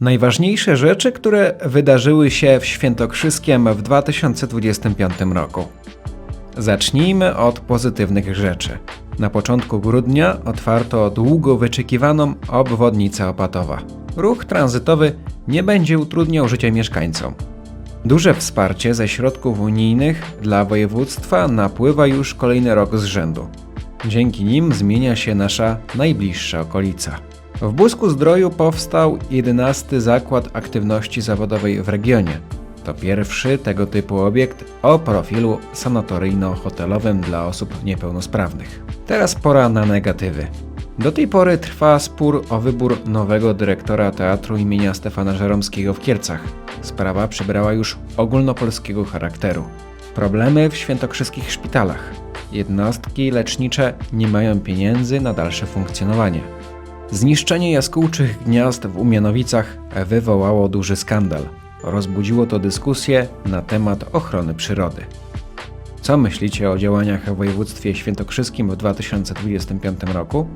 Najważniejsze rzeczy, które wydarzyły się w Świętokrzyskiem w 2025 roku. Zacznijmy od pozytywnych rzeczy. Na początku grudnia otwarto długo wyczekiwaną obwodnicę Opatowa. Ruch tranzytowy nie będzie utrudniał życia mieszkańcom. Duże wsparcie ze środków unijnych dla województwa napływa już kolejny rok z rzędu. Dzięki nim zmienia się nasza najbliższa okolica. W Busku Zdroju powstał 11 zakład aktywności zawodowej w regionie. To pierwszy tego typu obiekt o profilu sanatoryjno-hotelowym dla osób niepełnosprawnych. Teraz pora na negatywy. Do tej pory trwa spór o wybór nowego dyrektora teatru imienia Stefana Żeromskiego w Kielcach. Sprawa przybrała już ogólnopolskiego charakteru. Problemy w świętokrzyskich szpitalach. Jednostki lecznicze nie mają pieniędzy na dalsze funkcjonowanie. Zniszczenie jaskółczych gniazd w Umianowicach wywołało duży skandal. Rozbudziło to dyskusję na temat ochrony przyrody. Co myślicie o działaniach w województwie świętokrzyskim w 2025 roku?